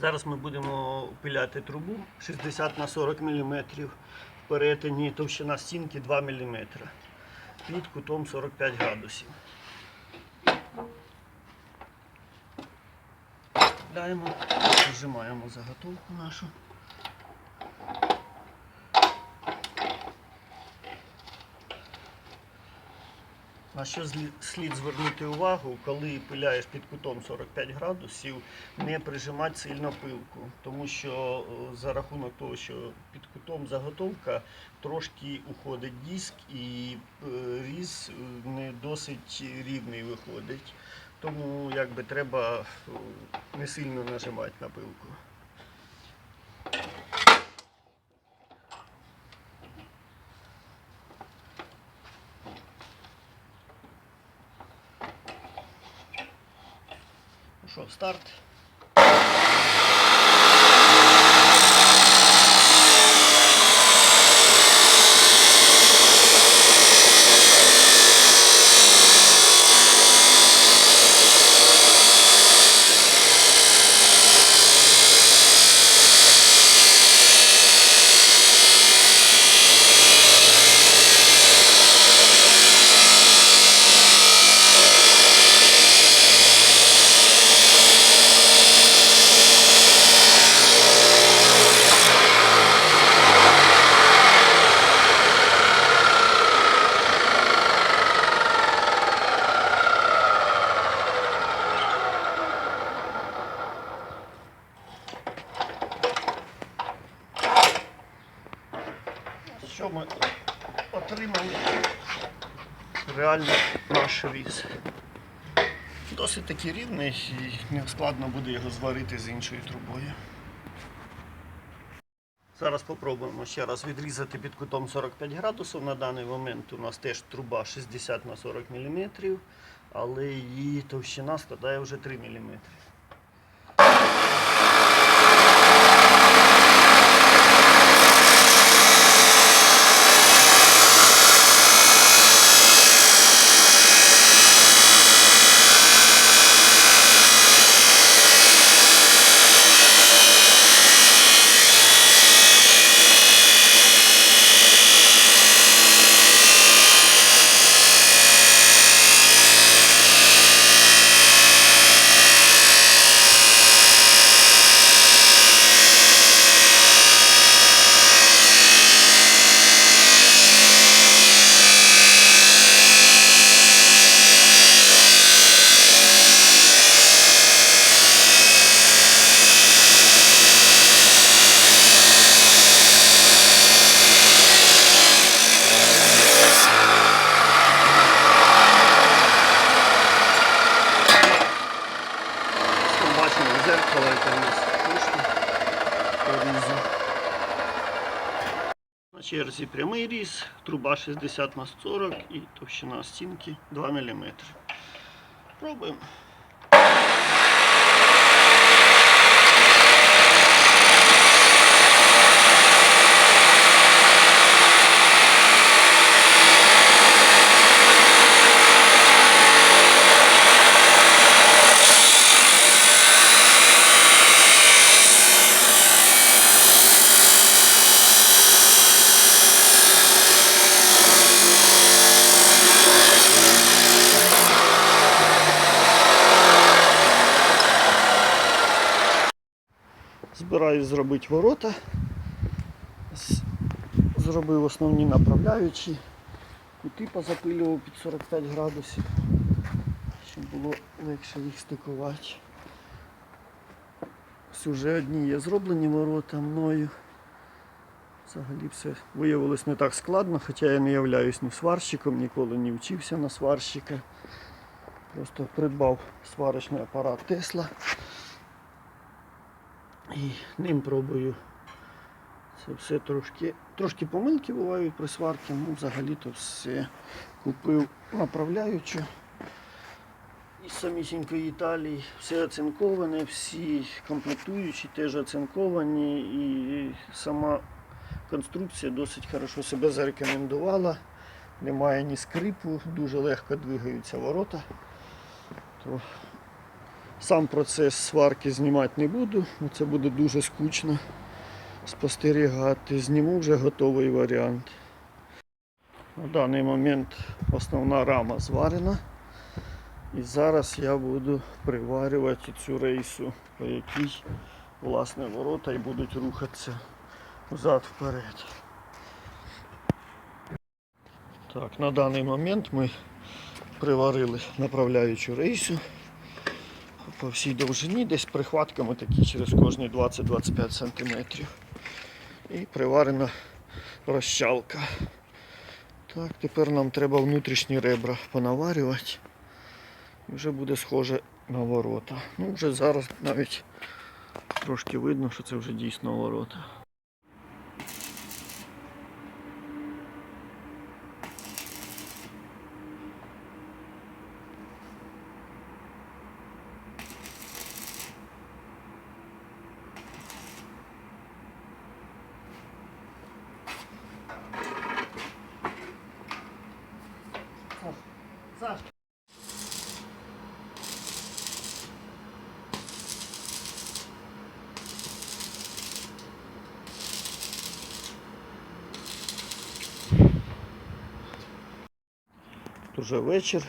Зараз ми будемо пиляти трубу 60 на 40 мм. В перетині товщина стінки 2 мм. Під кутом 45 градусів. Даємо, зажимаємо заготовку нашу. На що слід звернути увагу, коли пиляєш під кутом 45 градусів, не прижимати сильно пилку, тому що е, за рахунок того, що під кутом заготовка трошки уходить диск і е, різ е, не досить рівний виходить. Тому якби треба не сильно нажимати на пилку. Що, старт. Наш. Досить таки рівний і не складно буде його зварити з іншою трубою. Зараз спробуємо ще раз відрізати під кутом 45 градусів. На даний момент у нас теж труба 60 на 40 мм, але її товщина складає вже 3 мм. Зеркало, у нас вийшло по різу. На черзі прямий різ, труба 60 на 40 і товщина стінки 2 мм. Пробуємо. Збираюсь зробити ворота. Зробив основні направляючі. Кути позапилював під 45 градусів, щоб було легше їх стикувати. Ось уже одні є зроблені ворота мною. Взагалі все виявилось не так складно, хоча я не являюсь ні сварщиком, ніколи не вчився на сварщика. Просто придбав сварочний апарат Тесла. І ним пробую. Це все трошки, трошки помилки бувають при сварці, ну взагалі-то все купив направляючу із самісінької Італії. Все оцинковане, всі комплектуючі теж оцинковані і сама конструкція досить хорошо себе зарекомендувала. Немає ні скрипу, дуже легко двигаються ворота. То Сам процес сварки знімати не буду, це буде дуже скучно спостерігати. Зніму вже готовий варіант. На даний момент основна рама зварена. І зараз я буду приварювати цю рейсу, по якій власне ворота і будуть рухатися взад вперед. Так, на даний момент ми приварили направляючу рейсу по всій довжині, десь прихватками такі через кожні 20-25 см. І приварена розчалка. Так, тепер нам треба внутрішні ребра понаварювати. І вже буде схоже на ворота. Ну, вже зараз навіть трошки видно, що це вже дійсно ворота. Уже вечір.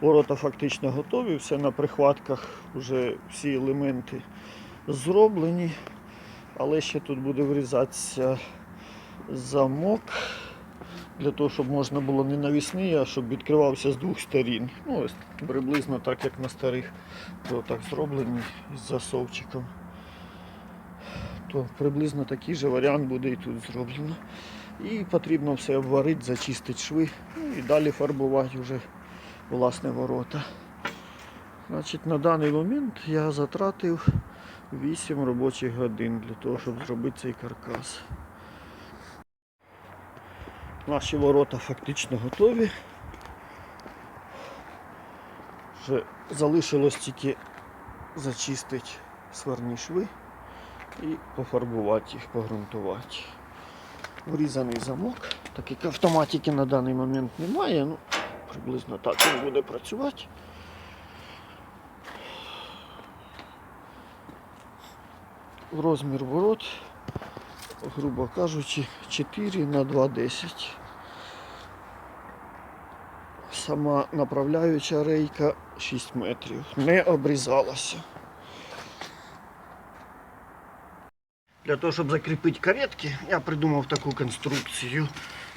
Ворота фактично готові, все на прихватках, вже всі елементи зроблені. Але ще тут буде врізатися замок для того, щоб можна було не навісний, а щоб відкривався з двох сторін. Ну, ось приблизно так, як на старих, то так зроблені з засовчиком. То приблизно такий же варіант буде і тут зроблено. І потрібно все обварити, зачистити шви ну, і далі фарбувати вже власне ворота. Значить, на даний момент я затратив 8 робочих годин для того, щоб зробити цей каркас. Наші ворота фактично готові. Вже залишилось тільки зачистити сварні шви і пофарбувати їх, погрунтувати. Врізаний замок, так як автоматики на даний момент немає, ну, приблизно так він буде працювати. Розмір ворот, грубо кажучи, 4 на 2,10. Сама направляюча рейка 6 метрів. Не обрізалася. Для того, щоб закріпити каретки, я придумав таку конструкцію.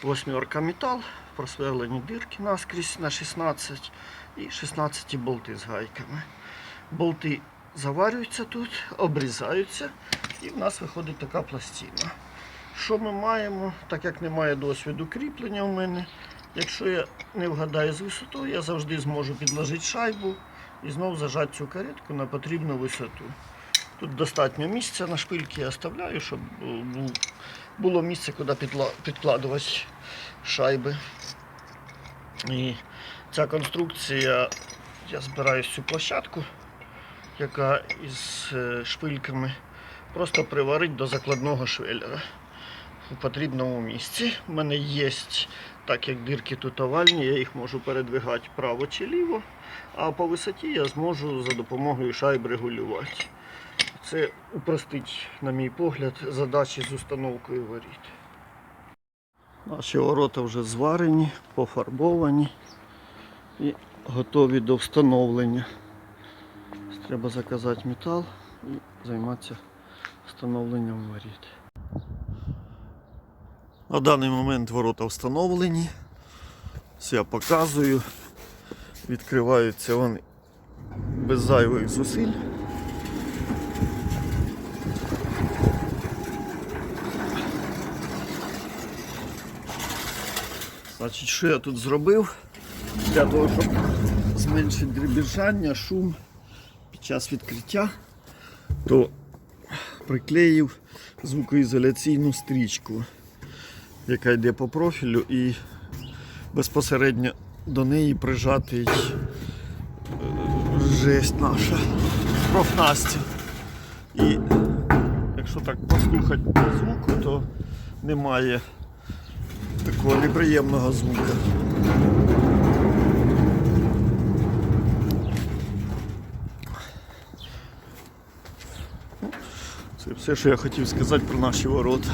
Восьмерка метал, просверлені дирки наскрізь на 16 і 16 болти з гайками. Болти заварюються тут, обрізаються і в нас виходить така пластина. Що ми маємо, так як немає досвіду кріплення у мене, якщо я не вгадаю з висотою, я завжди зможу підложити шайбу і знову зажати цю каретку на потрібну висоту. Тут достатньо місця на шпильки я оставляю, щоб було місце, куди підкладувати шайби. І ця конструкція, я збираю цю площадку, яка із е, шпильками, просто приварить до закладного швеллера у потрібному місці. У мене є, так як дирки тут овальні, я їх можу передвигати вправо чи ліво, а по висоті я зможу за допомогою шайб регулювати. Це упростить, на мій погляд, задачі з установкою воріт. Наші ворота вже зварені, пофарбовані і готові до встановлення. Треба заказати метал і займатися встановленням воріт. На даний момент ворота встановлені. Все я показую. Відкриваються вони без зайвих зусиль. Значить, що я тут зробив? Для того, щоб зменшити дребіжання, шум під час відкриття, то приклеїв звукоізоляційну стрічку, яка йде по профілю і безпосередньо до неї прижатий е, жесть наша профнасті. І якщо так послухати по звуку, то немає такого неприємного звука. Це все, що я хотів сказати про наші ворота.